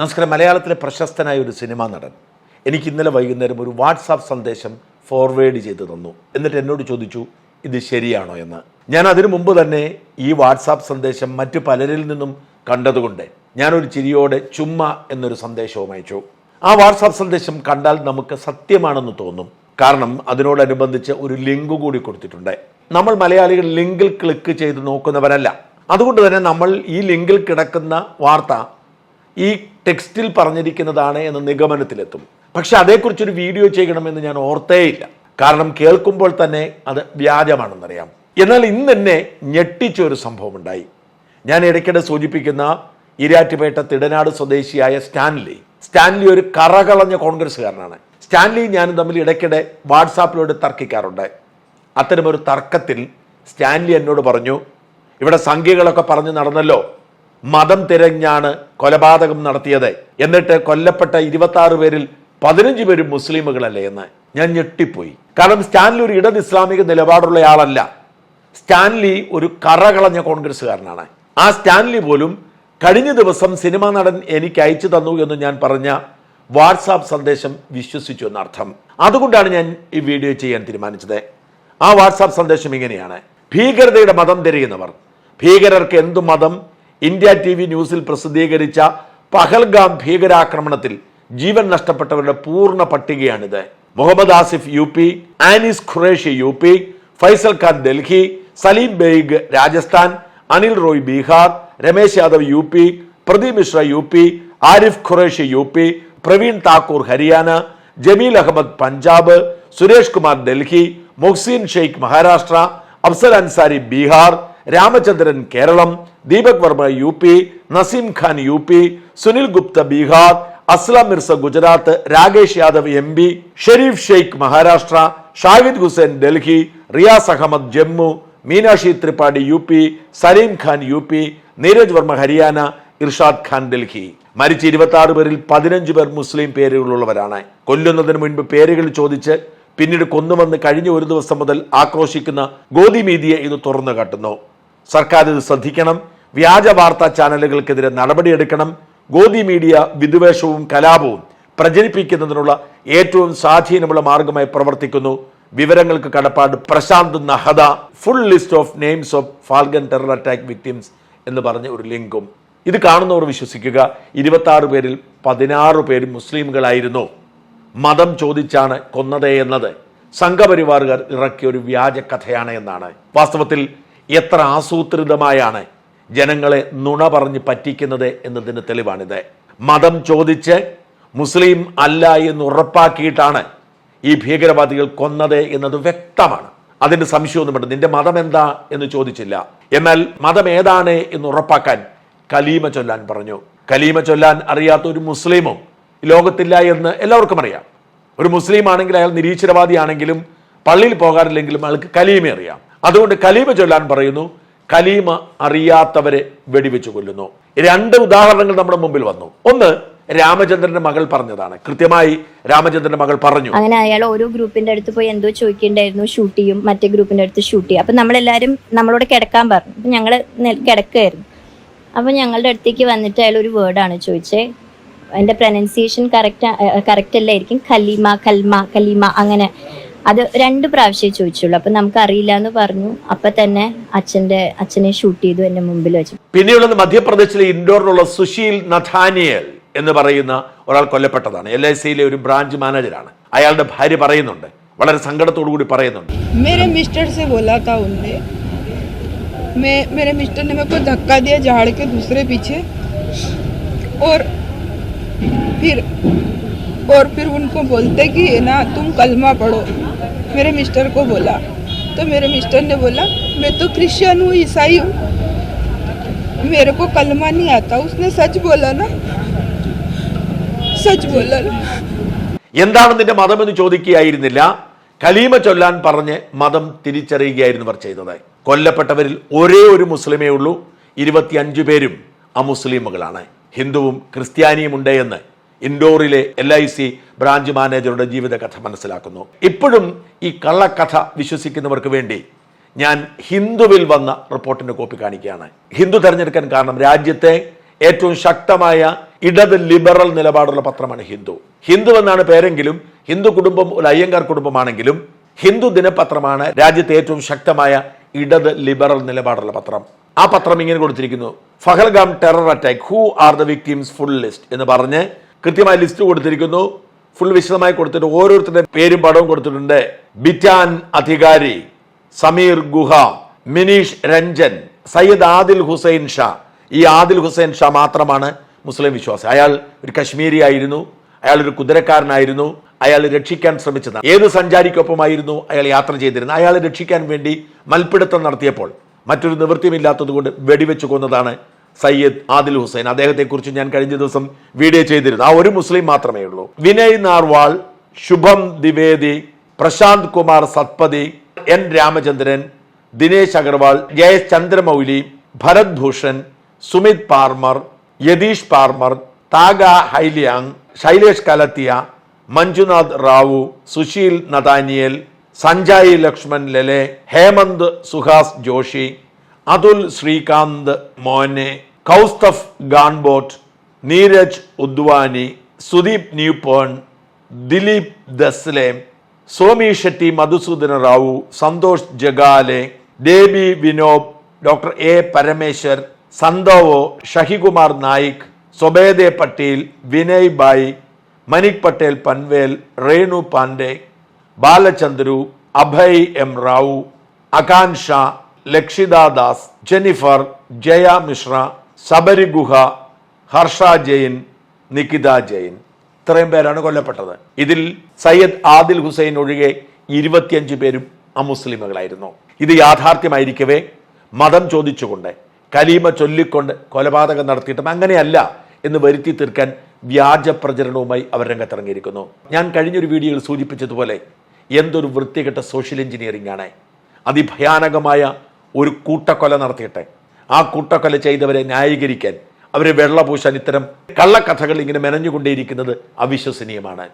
നമസ്കാരം. മലയാളത്തിലെ പ്രശസ്തനായ ഒരു സിനിമാ നടൻ. എനിക്ക് ഇന്നലെ വൈകുന്നേരം ഒരു വാട്സാപ്പ് സന്ദേശം ഫോർവേഡ് ചെയ്തു തന്നു. എന്നിട്ട് എന്നോട് ചോദിച്ചു ഇത് ശരിയാണോ? എന്ന്. ഞാൻ അതിനു മുമ്പ് തന്നെ ഈ വാട്സാപ്പ് സന്ദേശം മറ്റു പലരിൽ നിന്നും കണ്ടതുകൊണ്ട് ഞാനൊരു ചിരിയോടെ ചുമ്മ എന്നൊരു സന്ദേശവും അയച്ചു. ആ വാട്സാപ്പ് സന്ദേശം കണ്ടാൽ നമുക്ക് സത്യമാണെന്ന് തോന്നും. കാരണം അതിനോടനുബന്ധിച്ച് ഒരു ലിങ്ക് കൂടി കൊടുത്തിട്ടുണ്ട്. നമ്മൾ മലയാളികൾ ലിങ്കിൽ ക്ലിക്ക് ചെയ്ത് നോക്കുന്നവരല്ല. അതുകൊണ്ട് തന്നെ നമ്മൾ ഈ ലിങ്കിൽ കിടക്കുന്ന വാർത്ത ഈ ടെക്സ്റ്റിൽ പറഞ്ഞിരിക്കുന്നതാണ് എന്ന നിഗമനത്തിലെത്തും. പക്ഷെ അതേക്കുറിച്ചൊരു വീഡിയോ ചെയ്യണമെന്ന് ഞാൻ ഓർത്തേയില്ല. കാരണം കേൾക്കുമ്പോൾ തന്നെ അത് വ്യാജമാണെന്നറിയാം. എന്നാൽ ഇന്ന് തന്നെ ഞെട്ടിച്ച ഒരു സംഭവം ഉണ്ടായി ഞാൻ ഇടയ്ക്കിടെ സൂചിപ്പിക്കുന്ന ഇരാറ്റുപേട്ട തിടനാട് സ്വദേശിയായ സ്റ്റാൻലി. സ്റ്റാൻലി ഒരു കറകളഞ്ഞ കോൺഗ്രസ്സുകാരനാണ്. സ്റ്റാൻലി ഞാനും തമ്മിൽ ഇടയ്ക്കിടെ വാട്സാപ്പിലൂടെ തർക്കിക്കാറുണ്ട്. അത്തരമൊരു തർക്കത്തിൽ സ്റ്റാൻലി എന്നോട് പറഞ്ഞു ഇവിടെ സംഖ്യകളൊക്കെ പറഞ്ഞു നടന്നല്ലോ. മതം തിരഞ്ഞാണ് കൊലപാതകം നടത്തിയത്. എന്നിട്ട് കൊല്ലപ്പെട്ട ഇരുപത്തി ആറ് പേരിൽ പതിനഞ്ച് പേരും മുസ്ലിമുകളല്ലേ എന്ന് ഞാൻ ഞെട്ടിപ്പോയി. കാരണം സ്റ്റാൻലി ഒരു ഇടത് ഇസ്ലാമിക നിലപാടുള്ള ആളല്ല. സ്റ്റാൻലി ഒരു കറകളഞ്ഞ കോൺഗ്രസ്സുകാരനാണ്. ആ സ്റ്റാൻലി പോലും കഴിഞ്ഞ ദിവസം സിനിമാ നടൻ എനിക്ക് അയച്ചു തന്നു എന്ന് ഞാൻ പറഞ്ഞ വാട്സാപ്പ് സന്ദേശം വിശ്വസിച്ചു എന്നർത്ഥം. അതുകൊണ്ടാണ് ഞാൻ ഈ വീഡിയോ ചെയ്യാൻ തീരുമാനിച്ചത്. ആ വാട്സാപ്പ് സന്ദേശം ഇങ്ങനെയാണ്. ഭീകരതയുടെ മതം തിരയുന്നവർ. ഭീകരർക്ക് എന്തു മതം ഇന്ത്യ ടി വി ന്യൂസിൽ പ്രസിദ്ധീകരിച്ച പഹൽഗാം ഭീകരാക്രമണത്തിൽ ജീവൻ നഷ്ടപ്പെട്ടവരുടെ പൂർണ പട്ടികയാണിത്. Muhammad Asif U P Anis Qureshi U P Faisal Khan Delhi Salim Baig Rajasthan Anil Roy Bihar Ramesh Yadav U P Pradeep Mishra U P Arif Qureshi U P Praveen Thakur Haryana Jameel Ahmed Punjab Suresh Kumar Delhi Mohsin Sheikh Maharashtra Afzal Ansari Bihar Ramachandran Keralam Deepak Varma U P Naseem Khan U P Sunil Gupta Bihar Aslam Mirza Gujarat Rakesh Yadav M P Sharif Sheikh Maharashtra Shahid Hussain Delhi Riyaz Ahmed Jammu Meenakshi Tripathi U P Salim Khan U P Neeraj Varma Haryana Irshad Khan Delhi. മരിച്ച ഇരുപത്തി ആറ് പേരിൽ പതിനഞ്ച് പേർ മുസ്ലിം പേരുകളുള്ളവരാണ്. കൊല്ലുന്നതിന് മുൻപ് പേരുകൾ ചോദിച്ച് പിന്നീട് കൊന്നുവന്ന് കഴിഞ്ഞ ഒരു ദിവസം മുതൽ ആക്രോശിക്കുന്ന ഗോതി മീഡിയ ഇത് തുറന്നു കാട്ടുന്നു. സർക്കാർ ഇത് ശ്രദ്ധിക്കണം. വ്യാജ വാർത്താ ചാനലുകൾക്കെതിരെ നടപടിയെടുക്കണം. ഗോദി മീഡിയ വിദ്വേഷവും കലാപവും പ്രചരിപ്പിക്കുന്നതിനുള്ള ഏറ്റവും സ്വാധീനമുള്ള മാർഗമായി പ്രവർത്തിക്കുന്നു. വിവരങ്ങൾക്ക് കടപ്പാട് Prashant Nahada. Full list of names of Pahalgam terror attack victims എന്ന് പറഞ്ഞ ഒരു ലിങ്കും. ഇത് കാണുന്നവർ വിശ്വസിക്കുക. ഇരുപത്തി പേരിൽ പതിനാറ് പേര് മുസ്ലിമുകളായിരുന്നു മതം ചോദിച്ചാണ് കൊന്നത് എന്നത്. സംഘപരിവാറുകാർ ഇറക്കിയ ഒരു വ്യാജ കഥയാണ് എന്നാണ്. വാസ്തവത്തിൽ എത്ര ആസൂത്രിതമായാണ് ജനങ്ങളെ നുണ പറഞ്ഞ് പറ്റിക്കുന്നത് എന്നതിന് തെളിവാണിത്. മതം ചോദിച്ച് മുസ്ലിം അല്ല എന്ന് ഉറപ്പാക്കിയിട്ടാണ് ഈ ഭീകരവാദികൾ കൊന്നത് എന്നത് വ്യക്തമാണ്. അതിന് സംശയമൊന്നും വേണ്ട നിന്റെ മതം എന്താ എന്ന് ചോദിച്ചില്ല. എന്നാൽ മതം ഏതാണ് എന്ന് ഉറപ്പാക്കാൻ കലീമ ചൊല്ലാൻ പറഞ്ഞു. കലീമ ചൊല്ലാൻ അറിയാത്ത ഒരു മുസ്ലിമും ലോകത്തില്ല എന്ന് എല്ലാവർക്കും അറിയാം. ഒരു മുസ്ലിം ആണെങ്കിൽ അയാൾ നിരീശ്വരവാദിയാണെങ്കിലും പള്ളിയിൽ പോകാറില്ലെങ്കിലും അയാൾക്ക് കലീമ അറിയാം. അതുകൊണ്ട് കലീമ ചൊല്ലാൻ പറയുന്നു കലീമ അറിയാത്തവരെ വെടിവെച്ചു കൊല്ലുന്നു. രണ്ട് ഉദാഹരണങ്ങൾ നമ്മുടെ മുമ്പിൽ വന്നു. ഒന്ന് രാമചന്ദ്രന്റെ മകൾ പറഞ്ഞതാണ്. കൃത്യമായി രാമചന്ദ്രന്റെ മകൾ പറഞ്ഞു. അങ്ങനെ അയാൾ ഓരോ ഗ്രൂപ്പിന്റെ അടുത്ത് പോയി എന്തോ ചോദിക്കണ്ടായിരുന്നു ഷൂട്ട് ചെയ്യും മറ്റേ ഗ്രൂപ്പിന്റെ അടുത്ത് ഷൂട്ട് ചെയ്യും. അപ്പൊ നമ്മളെല്ലാരും നമ്മളോട് കിടക്കാൻ പറഞ്ഞു. അപ്പൊ ഞങ്ങൾ കിടക്കായിരുന്നു അപ്പൊ ഞങ്ങളുടെ അടുത്തേക്ക് വന്നിട്ട് അയാൾ ഒരു വേർഡാണ് ചോദിച്ചേ. എന്റെ പ്രൊനൗൺസിയേഷൻ കറക്റ്റ് കറക്റ്റ് അല്ലായിരിക്കും. കലീമ കൽമ കലീമ അങ്ങനെ. അത് രണ്ട് പ്രാവശ്യമേ ചോദിച്ചുള്ളൂ അപ്പൊ നമുക്ക് അറിയില്ല എന്ന് പറഞ്ഞു അപ്പൊ തന്നെ അച്ഛന്റെ അച്ഛനെ ഷൂട്ട് ചെയ്തു എന്റെ മുമ്പിൽ വെച്ചു പിന്നെയുള്ളത് മധ്യപ്രദേശിലെ ഇൻഡോറിലുള്ള സുശീൽ നഥാനിയൽ എന്ന് പറയുന്ന ഒരാൾ കൊല്ലപ്പെട്ടതാണ് എൽ ഐ സിയിലെ ഒരു ബ്രാഞ്ച് മാനേജറാണ് അയാളുടെ ഭാര്യ പറയുന്നുണ്ട് വളരെ സങ്കടത്തോടു കൂടി പറയുന്നുണ്ട് मेरे मिस्टर से बोला था उनने मैं मेरे मिस्टर ने मेरे को धक्का दिया झाड़ के दूसरे पीछे और फिर और फिर उनको बोलते कि ना तुम कलमा पढ़ो मेरे मिस्टर को बोला तो मेरे मिस्टर ने बोला मैं तो क्रिश्चियन हूँ ईसाई हूँ मेरे को कलमा नहीं आता उसने सच बोला ना सच बोला ना എന്താണ് നിന്റെ മതം എന്ന് ചോദിക്കുകയായിരുന്നില്ല കലീമ ചൊല്ലാൻ പറഞ്ഞ് മതം തിരിച്ചറിയുകയായിരുന്നു അവർ ചെയ്തത് കൊല്ലപ്പെട്ടവരിൽ ഒരേ ഒരു മുസ്ലിമേ ഉള്ളൂ ഇരുപത്തിയഞ്ചു പേരും അമുസ്ലിമുകളാണ് ഹിന്ദുവും ക്രിസ്ത്യാനിയും ഉണ്ട് എന്ന് ഇൻഡോറിലെ എൽ ഐ സി ബ്രാഞ്ച് മാനേജറുടെ ജീവിതകഥ മനസ്സിലാക്കുന്നു. ഇപ്പോഴും ഈ കള്ളക്കഥ വിശ്വസിക്കുന്നവർക്ക് വേണ്ടി ഞാൻ ഹിന്ദുവിൽ വന്ന റിപ്പോർട്ടിന്റെ കോപ്പി കാണിക്കുകയാണ്. ഹിന്ദു തെരഞ്ഞെടുക്കാൻ കാരണം രാജ്യത്തെ ഏറ്റവും ശക്തമായ ഇടത് ലിബറൽ നിലപാടുള്ള പത്രമാണ് ഹിന്ദു. ഹിന്ദു എന്നാണ് പേരെങ്കിലും ഹിന്ദു കുടുംബം ഒരു അയ്യങ്കാർ കുടുംബമാണെങ്കിലും ഹിന്ദു ദിനപത്രമാണ് രാജ്യത്തെ ഏറ്റവും ശക്തമായ ഇടത് ലിബറൽ നിലപാടുള്ള പത്രം. ആ പത്രം ഇങ്ങനെ കൊടുത്തിരിക്കുന്നു. Pahalgam terror attack. Who are the victims? Full list. എന്ന് പറഞ്ഞ് കൃത്യമായ ലിസ്റ്റ് കൊടുത്തിരിക്കുന്നു. ഫുൾ വിശദമായി കൊടുത്തിട്ട് ഓരോരുത്തരുടെ പേരും പടവും കൊടുത്തിട്ടുണ്ട്. ബിറ്റാൻ അധികാരി സമീർ ഗുഹ മിനീഷ് രഞ്ജൻ സയ്യിദ് ആദിൽ ഹുസൈൻ ഷാ. ഈ ആദിൽ ഹുസൈൻ ഷാ മാത്രമാണ് മുസ്ലിം വിശ്വാസി. അയാൾ ഒരു കശ്മീരി ആയിരുന്നു. അയാൾ ഒരു കുതിരക്കാരനായിരുന്നു. അയാൾ രക്ഷിക്കാൻ ശ്രമിച്ചതാണ്. ഏത് സഞ്ചാരിക്കൊപ്പമായിരുന്നു അയാൾ യാത്ര ചെയ്തിരുന്നത്? അയാൾ രക്ഷിക്കാൻ വേണ്ടി മൽപ്പിടുത്തം നടത്തിയപ്പോൾ മറ്റൊരു നിവൃത്തിയുമില്ലാത്തത് കൊണ്ട് വെടിവെച്ച് കൊന്നതാണ് സയ്യദ് ആദിൽ ഹുസൈൻ. അദ്ദേഹത്തെക്കുറിച്ച് ഞാൻ കഴിഞ്ഞ ദിവസം വീഡിയോ ചെയ്തിരുന്നു. ആ ഒരു മുസ്ലിം മാത്രമേ ഉള്ളൂ. Vinay Narwal Shubham Dwivedi Prashant Kumar Satpathy N Ramachandran Dinesh Agarwal Jayas Chandramouli Bharat Bhushan Sumit Parmar Yatish Parmar Tage Hailyang Shailesh Kalathiya Manjunath Rao Sushil Nathaniel Sanjay Lakshman Lele Hemant Suhas Joshi Atul Shrikant Mone Kaustubh Ganbote Neeraj Udhwani Sudeep Neupane Dilip Desale Somi Shetty Madhusudan Rao Santosh Jagdale Debi Vinod doctor A Parameshwar Santhovo Shashikumar Naik Swabede Patel Vinay Bhai Manik Patel Panvel Renu Pandey Balachandru Abhay M Rao Akansha Lakshita Das Jennifer Jaya Mishra Sabari Guha Harsha Jain Nikita Jain ഇത്രയും പേരാണ് കൊല്ലപ്പെട്ടത്. ഇതിൽ സയ്യദ് ആദിൽ ഹുസൈൻ ഒഴികെ ഇരുപത്തിയഞ്ച് പേരും അമുസ്ലിമുകളായിരുന്നു. ഇത് യാഥാർത്ഥ്യമായിരിക്കവേ മതം ചോദിച്ചുകൊണ്ട് കലീമ ചൊല്ലിക്കൊണ്ട് കൊലപാതകം നടത്തിയിട്ടും അങ്ങനെയല്ല എന്ന് വരുത്തി തീർക്കാൻ വ്യാജ പ്രചരണവുമായി അവർ രംഗത്തിറങ്ങിയിരിക്കുന്നു. ഞാൻ കഴിഞ്ഞൊരു വീഡിയോയിൽ സൂചിപ്പിച്ചതുപോലെ എന്തൊരു വൃത്തികെട്ട സോഷ്യൽ എഞ്ചിനീയറിംഗ് ആണ് അതിഭയാനകമായ ഒരു കൂട്ടക്കൊല നടത്തിയിട്ട് ആ കൂട്ടക്കൊല ചെയ്തവരെ ന്യായീകരിക്കാൻ അവരെ വെള്ളപൂശാൻ ഇത്തരം കള്ളക്കഥകൾ ഇങ്ങനെ മെനഞ്ഞുകൊണ്ടേയിരിക്കുന്നത് അവിശ്വസനീയമാണ്.